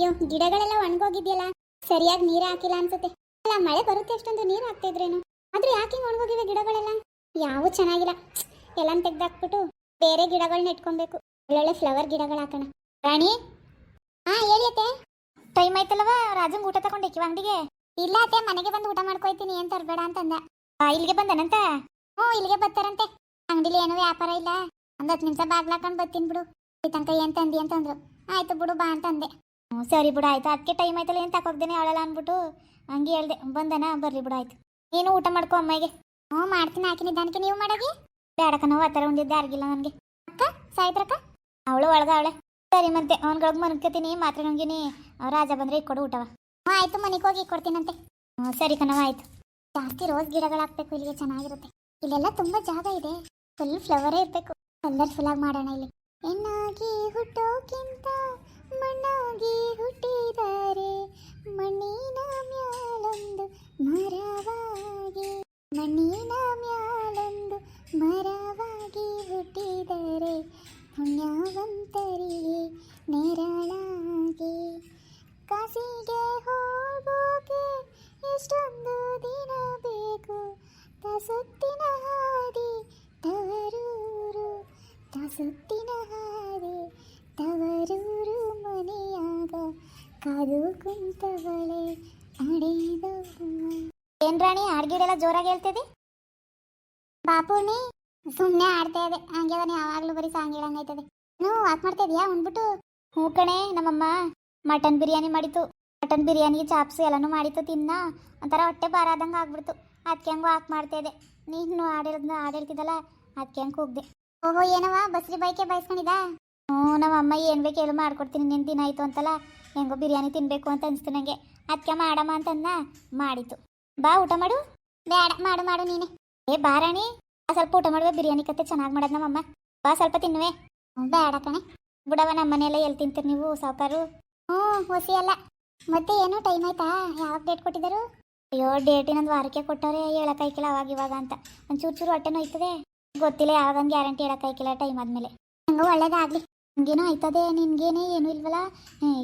ಅಯ್ಯೋ, ಗಿಡಗಳೆಲ್ಲ ಒಣಗೋಗಿದ್ಯಲ್ಲ, ಸರಿಯಾಗಿ ನೀರು ಹಾಕಿಲ್ಲ ಅನ್ಸುತ್ತೆ. ಅಲ್ಲ, ಮಳೆ ಬರುತ್ತೆ ಅಷ್ಟೊಂದು ನೀರು ಹಾಕ್ತಿದ್ರೇನು ಆದ್ರೆ ಯಾಕೆ ಒಣಗೋಗಿವೆ ಗಿಡಗಳೆಲ್ಲ? ಯಾವು ಚೆನ್ನಾಗಿಲ್ಲ. ಎಲ್ಲ ತೆಗ್ದಾಕ್ಬಿಟ್ಟು ಬೇರೆ ಗಿಡಗಳನ್ನ ಇಟ್ಕೊಬೇಕು. ಒಳ್ಳೊಳ್ಳೆ ಫ್ಲವರ್ ಗಿಡಗಳು ಹಾಕೋಣ. ರಾಣಿ? ಹಾ ಹೇಳಿಯತ್ತೆ ಟೈಮ್ ಆಯ್ತಲ್ವಾ ರಾಜಂಗ್ ಊಟ ತಗೊಂಡೇಕಿವ ಅಂಗಡಿಗೆ? ಇಲ್ಲ ಅತ್ತೆ, ಮನೆಗೆ ಬಂದು ಊಟ ಮಾಡ್ಕೊಯ್ತೀನಿ, ಏನ್ ತರಬೇಡ ಅಂತಂದ. ಇಲ್ಲಿಗೆ ಬಂದನಂತ? ಹ್ಞೂ, ಇಲ್ಲಿಗೆ ಬರ್ತಾರಂತೆ. ಅಂಗಡಿಲಿ ಏನೂ ವ್ಯಾಪಾರ ಇಲ್ಲ. ಒಂದ್ ಹತ್ತು ನಿಮಿಷ ಬಾಗ್ಲಾಕೊಂಡ್ ಬರ್ತೀನಿ ಬಿಡು. ಈ ತನಕ ಏನ್ ತಂದಿ ಅಂತಂದ್ರು ಆಯ್ತು ಬಿಡು ಬಾ ಅಂತಂದೆ. ಸರಿ ಬಿಡು, ಆಯ್ತು. ಅದಕ್ಕೆ ಟೈಮ್ ಆಯ್ತಲ್ಲ, ಏನು ತಕೋಗ್ದೇನೆ ಅವಳಲ್ಲ ಅಂದ್ಬಿಟ್ಟು ಹಂಗೆ ಹೇಳ್ದೆ, ಬಂದನ? ಬರ್ರಿ ಬಿಡು, ಆಯ್ತು. ನೀನು ಊಟ ಮಾಡ್ಕೊ ಅಮ್ಮಗೆ. ಹ್ಞೂ, ಮಾಡ್ತೀನಿ ಹಾಕಿನಿ ದಾನಕ್ಕೆ ನೀವು ಮಾಡಾಗಿ ಬೇಡಕ್ಕ ನಾವು ಆ ಥರ ಉಂಡಿದ್ದೆ ಆಗಿಲ್ಲ ನನಗೆ. ಅಕ್ಕ ಸಾಯ್ತ್ರಕ್ಕ ಅವಳು ಒಳಗ ಅವಳೆ. ಸರಿ, ಮತ್ತೆ ಅವ್ನ್ಗಳಿಗೆ ಮನ್ಕೋತೀನಿ, ಮಾತ್ರ ನಂಗಿನಿ. ರಾಜ ಬಂದ್ರೆ ಕೊಡು ಊಟವ. ಹ್ಞೂ, ಆಯ್ತು, ಮನೆಗೆ ಹೋಗಿ ಕೊಡ್ತೀನಂತೆ. ಹ್ಞೂ, ಸರಿ ಕಣವ ಆಯ್ತು. ಜಾಸ್ತಿ ರೋಸ್ ಗಿಡಗಳು ಹಾಕ್ಬೇಕು ಇಲ್ಲಿಗೆ ಚೆನ್ನಾಗಿರುತ್ತೆ. ಇಲ್ಲೆಲ್ಲ ತುಂಬ ಜಾಗ ಇದೆ. ಫುಲ್ ಫ್ಲವರೇ ಇರಬೇಕು. ಕಲರ್ಫುಲ್ ಆಗಿ ಮಾಡೋಣ ಇಲ್ಲಿ. ಹೆಣ್ಣಾಗಿ ಹುಟ್ಟೋಕ್ಕಿಂತ ಮಣ್ಣಾಗಿ ಹುಟ್ಟಿದರೆ ಮಣ್ಣಿನ ಮ್ಯಾಲೊಂದು ಮರವಾಗಿ, ಮಣ್ಣಿನ ಮ್ಯಾಲೊಂದು ಮರವಾಗಿ ಹುಟ್ಟಿದರೆ ಪುಣ್ಯವಂತರಿಗೆ ನೆರಳಾಗಿ. ಕಾಸಿಗೆ ಹೋಗೋಕೆ ಎಷ್ಟೊಂದು ದಿನ ಬೇಕು, ತಸುತ್ತಿನ ಹಾದಿ ತವರೂರು, ತಸುತ್ತಿನ ಹಾದಿ ತವರು ಕಾದು ಕುಂತವಳೆ ಏನ್ ರಾಣಿ ಹಾಡ್ಗಿಡೆಲ್ಲ ಜೋರಾಗಿ ಹೇಳ್ತಿದಿ ಬಾಪುಣಿ ಸುಮ್ಮನೆ ಆಡ್ತಾ ಇದೆ. ಹಂಗೆ ಅವನು ಯಾವಾಗ್ಲೂ ಬರೀ ಸಾಂಗ್ ಹೇಳಂಗೈತದೆ ನೀವು ವಾಕ್ ಮಾಡ್ತಾ ಇದೀಯಾ? ಅಂದ್ಬಿಟ್ಟು ಹ್ಞೂ ಕಣೆ, ನಮ್ಮಮ್ಮ ಮಟನ್ ಬಿರಿಯಾನಿ ಮಾಡಿತು ಮಟನ್ ಬಿರಿಯಾನಿ ಚಾಪ್ಸ್ ಎಲ್ಲನೂ ಮಾಡಿತ್ತು, ತಿನ್ನ. ಒಂಥರ ಹೊಟ್ಟೆ ಬಾರಾದಂಗೆ ಆಗ್ಬಿಡ್ತು. ಅದಕ್ಕೆ ವಾಕ್ ಮಾಡ್ತಾ ಇದೆ. ನೀನು ಆಡಿರೋದನ್ನ ಹಾಡು ಹೇಳ್ತಿದ್ದಲ್ಲ ಅದಕ್ಕೆ ಹಂಗೆ ಕೂಗ್ದೆ. ಓಹೋ ಏನವ ಬಸ್ರಿ ಬೈಕೆ ಬಯಸ್ಕೊಂಡಿದ್ದ ಹ್ಞೂ ನಮ್ಮ ಅಮ್ಮ ಏನು ಬೇಕು ಹೇಳು ಮಾಡ್ಕೊಡ್ತೀನಿ. ನಿನ್ನ ದಿನ ಆಯಿತು ಅಂತಲ್ಲ? ಹೆಂಗೋ ಬಿರಿಯಾನಿ ತಿನ್ನಬೇಕು ಅಂತ ಅನಿಸ್ತು ನನಗೆ ಅದಕ್ಕೆ ಮಾಡಮ್ಮ ಅಂತಂದ ಮಾಡಿತು ಬಾ, ಊಟ ಮಾಡು. ಬೇಡ, ಮಾಡು ಮಾಡು ನೀನೆ. ಏ, ಬಾ ರಾಣಿ. ಆ, ಸ್ವಲ್ಪ ಊಟ ಮಾಡುವ, ಬಿರಿಯಾನಿ ಕತೆ ಚೆನ್ನಾಗಿ ಮಾಡೋದು ನಮ್ಮಮ್ಮ. ಬಾ, ಸ್ವಲ್ಪ ತಿನ್ನುವೆ. ಬೇಡ ಕಣೆ. ಬಿಡವ ನಮ್ಮ ಮನೆಯೆಲ್ಲ ಎಲ್ಲಿ ತಿಂತೀರಿ ನೀವು, ಸಾವುಕಾರು? ಹ್ಞೂ ಹೊಸಿ ಅಲ್ಲ. ಮತ್ತೆ ಏನು ಟೈಮ್ ಆಯ್ತಾ? ಯಾವ ಡೇಟ್ ಕೊಟ್ಟಿದ್ದರು? ಅಯ್ಯೋ ಡೇಟ್ ಇನ್ನೊಂದು ವಾರಕ್ಕೆ ಕೊಟ್ಟವ್ರೆ, ಹೇಳಕ್ಕಾಯ್ಕಿಲ್ಲ ಅವಾಗ ಇವಾಗ ಅಂತ. ಒಂಚೂರು ಚೂರು ಹೊಟ್ಟೆ ನೋಯ್ತದೆ. ಗೊತ್ತಿಲ್ಲ, ಯಾವಾಗ ಗ್ಯಾರಂಟಿ ಹೇಳಕ್ಕಾಯ್ಕಿಲ್ಲ ಟೈಮ್ ಆದಮೇಲೆ. ಹಂಗ ಒಳ್ಳೇದಾಗ್ಲಿ. ನಿನ್ಗೇನೋ ಆಯ್ತದೆ, ನಿನ್ಗೇನೆ ಏನು ಇಲ್ವಲ್ಲ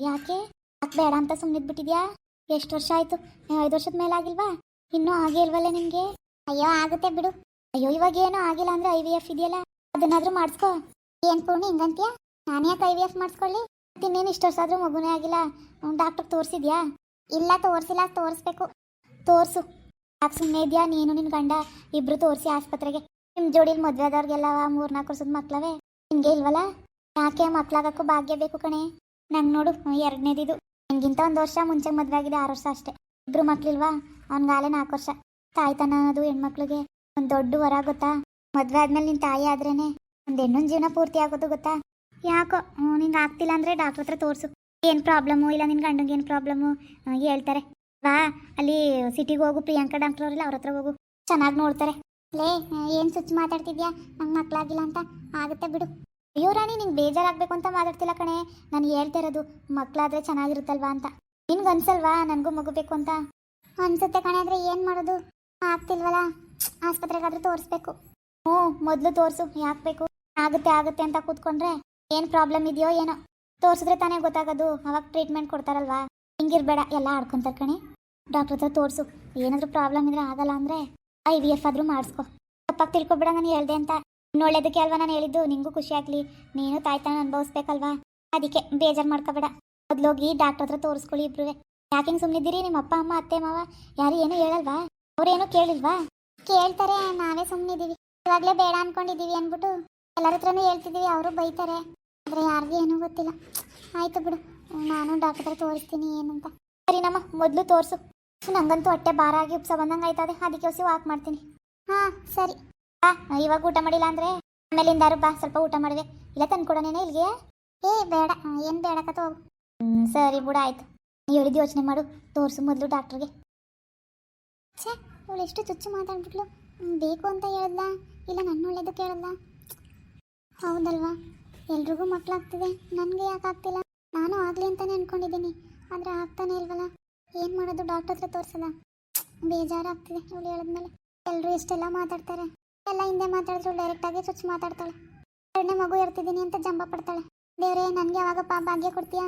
ಯಾಕೆ? ಯಾಕೆ ಬೇಡ ಅಂತ ಸುಮ್ಮನಿದ್ಬಿಟ್ಟಿದ್ಯಾ ಎಷ್ಟು ವರ್ಷ ಆಯ್ತು? ಐದು ವರ್ಷದ ಮೇಲೆ ಆಗಿಲ್ವಾ? ಇನ್ನೂ ಆಗೇ ಇಲ್ವಲ್ಲ ನಿಮ್ಗೆ ಅಯ್ಯೋ, ಆಗುತ್ತೆ ಬಿಡು. ಅಯ್ಯೋ, ಇವಾಗ ಏನೋ ಆಗಿಲ್ಲ ಅಂದ್ರೆ ಐ ವಿ ಎಫ್ ಇದೆಯಲ್ಲ? ಅದನ್ನಾದ್ರೂ ಮಾಡಿಸ್ಕೋ. ಏನ್ ಪೂರ್ಣಿ, ಹಿಂಗಂತೀಯ? ನಾನು ಯಾಕೆ ಐ ವಿ ಎಫ್ ಮಾಡಿಸ್ಕೊಳ್ಳಿ? ಇನ್ನೇನು ಇಷ್ಟು ವರ್ಷ ಆದ್ರೂ ಮಗುನೇ ಆಗಿಲ್ಲ? ಡಾಕ್ಟರ್ ತೋರಿಸಿದ್ಯಾ? ಇಲ್ಲ, ತೋರಿಸಿಲ್ಲ, ತೋರಿಸ್ಬೇಕು. ತೋರಿಸು. ಯಾಕೆ ಸುಮ್ಮನೆ ಇದೆಯಾ? ನೀನು ನಿನ್ನ ಗಂಡ. ಇಬ್ರು ತೋರಿಸಿ ಆಸ್ಪತ್ರೆಗೆ. ನಿಮ್ಮ ಜೋಡಿಲಿ ಮದುವೆ ಆದವ್ರಿಗೆಲ್ಲ ಮೂರ್ನಾಲ್ಕು ವರ್ಷದ ಮಕ್ಳವೇ. ಹಿಂಗೆ ಇಲ್ವಲ್ಲ ಯಾಕೆ ಮಕ್ಳಾಗಕ್ಕೂ ಭಾಗ್ಯ ಬೇಕು ಕಣೆ? ನಂಗೆ ನೋಡು, ಎರಡನೇದಿದು. ನಂಗಿಂತ ಒಂದು ವರ್ಷ ಮುಂಚೆ ಮದುವೆ ಆಗಿದೆ ಆರು ವರ್ಷ ಅಷ್ಟೇ. ಇಬ್ರು ಮಕ್ಳಿಲ್ವಾ? ಅವ್ನಿಗಾಲೆ ನಾಲ್ಕು ವರ್ಷ. ತಾಯ್ತನ ಅನ್ನೋದು ಹೆಣ್ಮಕ್ಳಿಗೆ ಒಂದು ದೊಡ್ಡ ವರ ಗೊತ್ತಾ? ಮದುವೆ ಆದ್ಮೇಲೆ ನಿನ್ನ ತಾಯಿ ಆದ್ರೇನೆ ಒಂದು ಹೆಣ್ಣೊಂದು ಜೀವನ ಪೂರ್ತಿ ಆಗೋದು ಗೊತ್ತಾ? ಯಾಕೋ ನಿಂಗೆ ಆಗ್ತಿಲ್ಲ ಅಂದರೆ ಡಾಕ್ಟ್ರ್ ಹತ್ರ ತೋರಿಸು. ಏನು ಪ್ರಾಬ್ಲಮ್ಮು ಇಲ್ಲ ನಿನ್ನ ಗಂಡಂಗೆ ಏನು ಪ್ರಾಬ್ಲಮ್ಮು ಹೇಳ್ತಾರೆ. ವಾ ಅಲ್ಲಿ ಸಿಟಿಗೆ ಹೋಗು, ಪ್ರಿಯಾಂಕಾ ಡಾಕ್ಟರ್ ಅವರಿಲ್ಲ, ಅವ್ರ ಹತ್ರ ಹೋಗು. ಚೆನ್ನಾಗಿ ನೋಡ್ತಾರೆ. ಲೇ, ಏನು ಸುಚ್ಚು ಮಾತಾಡ್ತಿದ್ಯಾ? ನಂಗೆ ಮಕ್ಕಳಾಗಿಲ್ಲ ಅಂತ. ಆಗುತ್ತೆ ಬಿಡು. ಅಯ್ಯೋ ರಾಣಿ, ನಿಂಗೆ ಬೇಜಾರಾಗಬೇಕು ಅಂತ ಮಾತಾಡ್ತಿಲ್ಲ ಕಣೆ. ನಾನು ಹೇಳ್ತಾ ಇರೋದು ಮಕ್ಕಳಾದ್ರೆ ಚೆನ್ನಾಗಿರುತ್ತಲ್ವಾ ಅಂತ. ನಿನ್ಗೆ ಅನ್ಸಲ್ವಾ ನನಗೂ ಮಗು ಬೇಕು ಅಂತ? ಅನ್ಸುತ್ತೆ ಕಣೆ, ಆದರೆ ಏನು ಮಾಡೋದು? ಆಗ್ತಿಲ್ವಲ್ಲ? ಆಸ್ಪತ್ರೆಗಾದ್ರೂ ತೋರಿಸ್ಬೇಕು. ಹ್ಞೂ, ಮೊದಲು ತೋರಿಸು, ಯಾಕೆ ಬೇಕು? ಆಗುತ್ತೆ ಆಗುತ್ತೆ ಅಂತ ಕೂತ್ಕೊಂಡ್ರೆ ಏನು ಪ್ರಾಬ್ಲಮ್ ಇದೆಯೋ ಏನೋ. ತೋರಿಸಿದ್ರೆ ತಾನೇ ಗೊತ್ತಾಗೋದು, ಅವಾಗ ಟ್ರೀಟ್ಮೆಂಟ್ ಕೊಡ್ತಾರಲ್ವಾ? ಹಿಂಗಿರ್ಬೇಡ, ಎಲ್ಲ ಆಡ್ಕೊಂತಾರೆ ಕಣೆ. ಡಾಕ್ಟ್ರ್ ಹತ್ರ ತೋರಿಸು, ಏನಾದರೂ ಪ್ರಾಬ್ಲಮ್ ಇದ್ರೆ ಆಗಲ್ಲ ಅಂದರೆ ಐ ವಿ ಎಫ್ ಆದರೂ ಮಾಡಿಸ್ಕೊ. ತಪ್ಪಾಗಿ ತಿಳ್ಕೊಬೇಡ ನಾನು ಹೇಳ್ದೆ ಅಂತ. ಒಳ್ಳೇದಕ್ಕೆ ಅಲ್ವಾ ನಾನು ಹೇಳಿದ್ದು? ನಿಂಗೂ ಖುಷಿ ಆಗಲಿ. ನೀನು ತಾಯ್ತಾನ ಅನುಭವಿಸ್ಬೇಕಲ್ವಾ? ಅದಕ್ಕೆ ಬೇಜಾರು ಮಾಡ್ಕೋಬೇಡ. ಮೊದ್ಲೋಗಿ ಡಾಕ್ಟರ್ ಹತ್ರ ತೋರಿಸ್ಕೊಳ್ಳಿ ಇಬ್ರು ಯಾಕೆ ಹಿಂಗೆ ಸುಮ್ಮನಿದ್ದೀರಿ ನಿಮ್ಮ ಅಪ್ಪ ಅಮ್ಮ ಅತ್ತೆ ಮಾವ ಯಾರು ಏನೂ ಹೇಳಲ್ವಾ? ಅವ್ರೇನು ಕೇಳಿಲ್ವಾ? ಕೇಳ್ತಾರೆ ನಾವೇ ಸುಮ್ಮನಿದ್ದೀವಿ ಇವಾಗಲೇ ಬೇಡ ಅನ್ಕೊಂಡಿದ್ದೀವಿ ಅಂದ್ಬಿಟ್ಟು ಎಲ್ಲರ ಹತ್ರನೂ ಹೇಳ್ತಿದ್ದೀವಿ ಅವರು ಬೈತಾರೆ. ಆದರೆ ಯಾರಿಗೂ ಏನೂ ಗೊತ್ತಿಲ್ಲ. ಆಯ್ತು ಬಿಡು. ನಾನು ಡಾಕ್ಟರ್ ಹತ್ರ ತೋರಿಸ್ತೀನಿ ಏನಂತ. ಸರಿ ನಮ್ಮ ಮೊದಲು ತೋರಿಸು. ನಂಗಂತೂ ಹೊಟ್ಟೆ ಭಾರ ಆಗಿ ಉಪ್ಸ ಬಂದಂಗೆ ಆಯ್ತದೆ ಅದಕ್ಕೆ ಹೊಸ ವಾಕ್ ಮಾಡ್ತೀನಿ. ಹಾಂ ಸರಿ. ಇವಾಗ ಊಟ ಮಾಡಿಲ್ಲ ಅಂದ್ರೆ? ಆಮೇಲಿಂದಾರು ಬಾ, ಸ್ವಲ್ಪ ಊಟ ಮಾಡಿದೆ ಇಲ್ಲ ತಂದ್ಕೊಡನೇನೆ ಇಲ್ಲಿಗೆ? ಏ, ಬೇಡ ಏನು ಬೇಡಕತ್ತ ಹೋಗು ಹ್ಞೂ ಸರಿ ಬಿಡ, ಆಯ್ತು. ನೀ ಹೇಳಿದ್ದು ಯೋಚನೆ ಮಾಡು. ತೋರ್ಸು ಮೊದಲು ಡಾಕ್ಟ್ರಿಗೆ. ಛೇ, ಅವಳು ಎಷ್ಟು ಚುಚ್ಚು ಮಾತಾಡ್ಬಿಟ್ಲು. ಬೇಕು ಅಂತ ಹೇಳ್ದ ಇಲ್ಲ, ನನ್ನ ಒಳ್ಳೇದು ಕೇಳಲ್ಲ ಹೌದಲ್ವಾ? ಎಲ್ರಿಗೂ ಮಕ್ಕಳಾಗ್ತಿದೆ ನನಗೆ ಯಾಕೆ ಆಗ್ತಿಲ್ಲ? ನಾನು ಆಗಲಿ ಅಂತಾನೆ ಅನ್ಕೊಂಡಿದ್ದೀನಿ. ಆದರೆ ಆಗ್ತಾನೆ ಇಲ್ವಲ್ಲ? ಏನು ಮಾಡೋದು, ಡಾಕ್ಟರ್ ಹತ್ರ ತೋರಿಸಲ್ಲ. ಬೇಜಾರಾಗ್ತಿದೆ ಇವಳು ಹೇಳಿದ್ಮೇಲೆ. ಎಲ್ಲರೂ ಎಷ್ಟೆಲ್ಲ ಮಾತಾಡ್ತಾರೆ. ಎಲ್ಲ ಹಿಂದೆ ಮಾತಾಡಿದ್ರು ಡೈರೆಕ್ಟಾಗಿ ಚುಚ್ಚು ಮಾತಾಡ್ತಾಳೆ. ಎರಡನೇ ಮಗು ಇರ್ತಿದ್ದೀನಿ ಅಂತ ಜಂಬ ಪಡ್ತಾಳೆ. ದೇವ್ರೇ, ನನಗೆ ಯಾವಾಗಪ್ಪ ಭಾಗ್ಯ ಕೊಡ್ತೀಯಾ?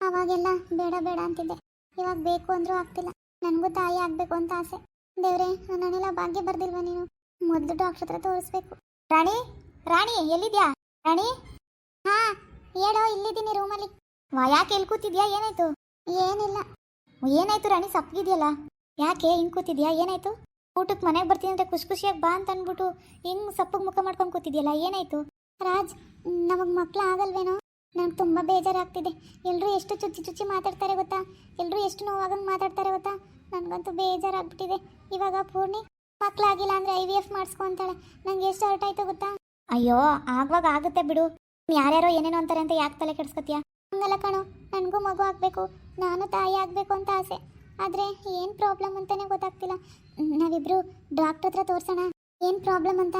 ಅವಾಗೆಲ್ಲ ಬೇಡ ಬೇಡ ಅಂತಿದ್ದೆ. ಇವಾಗ ಬೇಕು ಅಂದ್ರೂ ಆಗ್ತಿಲ್ಲ. ನನಗೂ ತಾಯಿ ಆಗಬೇಕು ಅಂತ ಆಸೆ. ದೇವ್ರೆ, ನನ್ನೆಲ್ಲ ಭಾಗ್ಯ ಬರ್ದಿಲ್ವ ನೀನು? ಮೊದಲು ಡಾಕ್ಟರ್ ಹತ್ರ ತೋರಿಸ್ಬೇಕು. ರಾಣಿ ರಾಣಿ, ಎಲ್ಲಿದ್ಯಾ? ರಾಣಿ? ಹಾ, ಹೇಳೋ, ಇಲ್ಲಿದ್ದೀನಿ ರೂಮಲ್ಲಿ ವಾ, ಯಾಕೆ ಎಲ್ಲಿ ಕೂತಿದ್ಯಾ? ಏನಾಯ್ತು? ಏನಿಲ್ಲ. ಏನಾಯ್ತು ರಾಣಿ, ಸಪ್ಪಗಿದ್ಯಲ್ಲ? ಯಾಕೆ, ಹಿಂಗೆ ಕೂತಿದ್ಯಾ? ಏನಾಯ್ತು? ಊಟಕ್ಕೆ ಮನೆಗೆ ಬರ್ತೀನಿ ಅಂತ ಖುಷಿ ಖುಷಿಯಾಗಿ ಬಾ ಅಂತ ಅಂದ್ಬಿಟ್ಟು ಹೆಂಗ್ ಸಪ್ಪಗೆ ಮುಖ ಮಾಡ್ಕೊಂಡು ಕೂತಿದ್ಯಲ್ಲ, ಏನಾಯ್ತು? ರಾಜ್, ನಮಗೆ ಮಕ್ಳು ಆಗಲ್ವೇನೋ? ನಂಗೆ ತುಂಬ ಬೇಜಾರಾಗ್ತಿದೆ. ಎಲ್ಲರೂ ಎಷ್ಟು ಚುಚ್ಚಿ ಚುಚ್ಚಿ ಮಾತಾಡ್ತಾರೆ ಗೊತ್ತಾ? ಎಲ್ಲರೂ ಎಷ್ಟು ನೋವಾಗಂಗೆ ಮಾತಾಡ್ತಾರೆ ಗೊತ್ತಾ? ನನಗಂತೂ ಬೇಜಾರಾಗ್ಬಿಟ್ಟಿದೆ. ಇವಾಗ ಪೂರ್ಣಿ ಮಕ್ಕಳಾಗಿಲ್ಲ ಅಂದರೆ ಐ ವಿ ಎಫ್ ಮಾಡಿಸ್ಕೊಂತಾಳೆ ನಂಗೆ ಎಷ್ಟು ಹರ್ಟ್ ಆಯ್ತು ಗೊತ್ತಾ? ಅಯ್ಯೋ, ಆಗುವಾಗ ಆಗುತ್ತೆ ಬಿಡು. ಯಾರ್ಯಾರೋ ಏನೇನೋ ಅಂತಾರೆ ಅಂತ ಯಾಕೆ ತಲೆ ಕೆಡ್ಸ್ಕೊತೀಯ? ಹಂಗಲ್ಲ ಕಣೋ, ನನಗೂ ಮಗು ಆಗಬೇಕು, ನಾನು ತಾಯಿ ಆಗಬೇಕು ಅಂತ ಆಸೆ. ಆದರೆ ಏನು ಪ್ರಾಬ್ಲಮ್ ಅಂತಲೇ ಗೊತ್ತಾಗ್ತಿಲ್ಲ. ನಾವಿಬ್ರು ಡಾಕ್ಟರ್ ಹತ್ರ ತೋರಿಸೋಣ. ಏನು ಪ್ರಾಬ್ಲಮ್ ಅಂತ?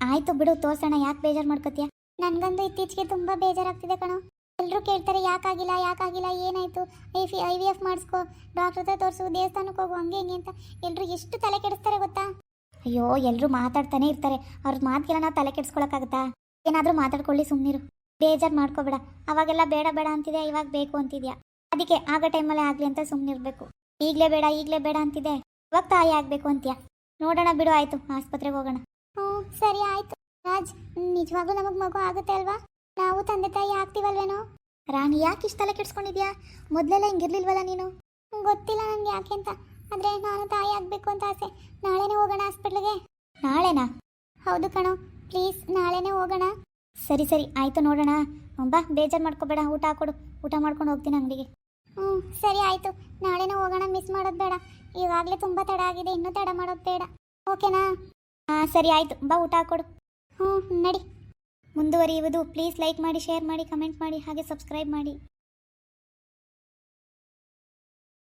ಆಯಿತು ಬಿಡು, ತೋರಿಸೋಣ. ಯಾಕೆ ಬೇಜಾರು ಮಾಡ್ಕೋತೀಯ? ನನಗಂತೂ ಇತ್ತೀಚೆಗೆ ತುಂಬ ಬೇಜಾರಾಗ್ತಿದೆ ಕಣೋ. ಎಲ್ಲರೂ ಕೇಳ್ತಾರೆ, ಯಾಕಾಗಿಲ್ಲ ಯಾಕಾಗಿಲ್ಲ, ಏನಾಯಿತು? ಐ ಫಿ ಐ ವಿ ಎಫ್ ಮಾಡಿಸ್ಕೋ. ಡಾಕ್ಟರ್ ಹತ್ರ ತೋರಿಸು ದೇವಸ್ಥಾನಕ್ಕೆ ಹೋಗು, ಹಂಗೆ ಹಿಂಗೆ ಅಂತ. ಎಲ್ಲರೂ ಎಷ್ಟು ತಲೆ ಕೆಡಿಸ್ತಾರೆ ಗೊತ್ತಾ? ಅಯ್ಯೋ ಎಲ್ಲರೂ ಮಾತಾಡ್ತಾನೆ ಇರ್ತಾರೆ. ಅವ್ರ ಮಾತಿಗೆಲ್ಲ ನಾವು ತಲೆ ಕೆಡಿಸ್ಕೊಳಕ್ಕಾಗತ್ತಾ? ಏನಾದರೂ ಮಾತಾಡ್ಕೊಳ್ಳಿ ಸುಮ್ಮನಿರು ಬೇಜಾರು ಮಾಡ್ಕೋಬೇಡ. ಅವಾಗೆಲ್ಲ ಬೇಡ ಬೇಡ ಅಂತಿದೆ ಇವಾಗ ಬೇಕು ಅಂತಿದ್ಯಾ? ಅದಕ್ಕೆ ಆಗ ಟೈಮಲ್ಲೇ ಆಗಲಿ ಅಂತ ಸುಮ್ಮನಿರ್ಬೇಕು ಈಗಲೇ ಬೇಡ ಈಗಲೇ ಬೇಡ ಅಂತಿದೆ ಇವಾಗ ತಾಯಿ ಆಗಬೇಕು ಅಂತೀಯ. ನೋಡೋಣ ಬಿಡು ಆಯಿತು ಆಸ್ಪತ್ರೆಗೆ ಹೋಗೋಣ. ಹ್ಞೂ ಸರಿ ಆಯಿತು. ರಾಜ್ ನಿಜವಾಗ್ಲೂ ನಮಗೆ ಮಗು ಆಗುತ್ತೆ ಅಲ್ವಾ? ನಾವು ತಂದೆ ತಾಯಿ ಆಗ್ತೀವಲ್ವೇನೋ? ರಾಣಿ ಯಾಕೆ ಇಷ್ಟು ತಲೆ ಕೆಡ್ಸ್ಕೊಂಡಿದ್ಯಾ? ಮೊದಲೆಲ್ಲ ಹಿಂಗಿರ್ಲಿಲ್ವಲ್ಲ ನೀನು? ಗೊತ್ತಿಲ್ಲ ನನಗೆ ಯಾಕೆ ಅಂತ. ಆದರೆ ನಾನು ತಾಯಿ ಆಗಬೇಕು ಅಂತ ಆಸೆ. ನಾಳೆನೇ ಹೋಗೋಣ ಹಾಸ್ಪಿಟ್ಲಿಗೆ? ನಾಳೆನಾ? ಹೌದು ಕಣೋ. ಪ್ಲೀಸ್ ನಾಳೆನೇ ಹೋಗೋಣ. ಸರಿ ಸರಿ ಆಯಿತು ನೋಡೋಣ. ಬಾ ಬೇಜಾರು ಮಾಡ್ಕೋಬೇಡ ಊಟ ಹಾಕೊಡು. ಊಟ ಮಾಡ್ಕೊಂಡು ಹೋಗ್ತೀನಿ ಅಂಗಡಿಗೆ. ಹ್ಞೂ ಸರಿ ಆಯಿತು. ನಾಳೆನೇ ಹೋಗೋಣ ಮಿಸ್ ಮಾಡೋದು ಬೇಡ. ಇವಾಗಲೇ ತುಂಬ ತಡ ಆಗಿದೆ, ಇನ್ನೂ ತಡ ಮಾಡೋದು ಬೇಡ. ಓಕೆನಾ ಹಾಂ ಸರಿ ಆಯಿತು. ಬಾ, ಊಟ ಹಾಕೊಡು. ಹ್ಞೂ ನಡಿ. ಮುಂದುವರಿಯುವುದು ಪ್ಲೀಸ್ ಲೈಕ್ ಮಾಡಿ ಶೇರ್ ಮಾಡಿ ಕಮೆಂಟ್ ಮಾಡಿ, ಹಾಗೆ ಸಬ್ಸ್ಕ್ರೈಬ್ ಮಾಡಿ.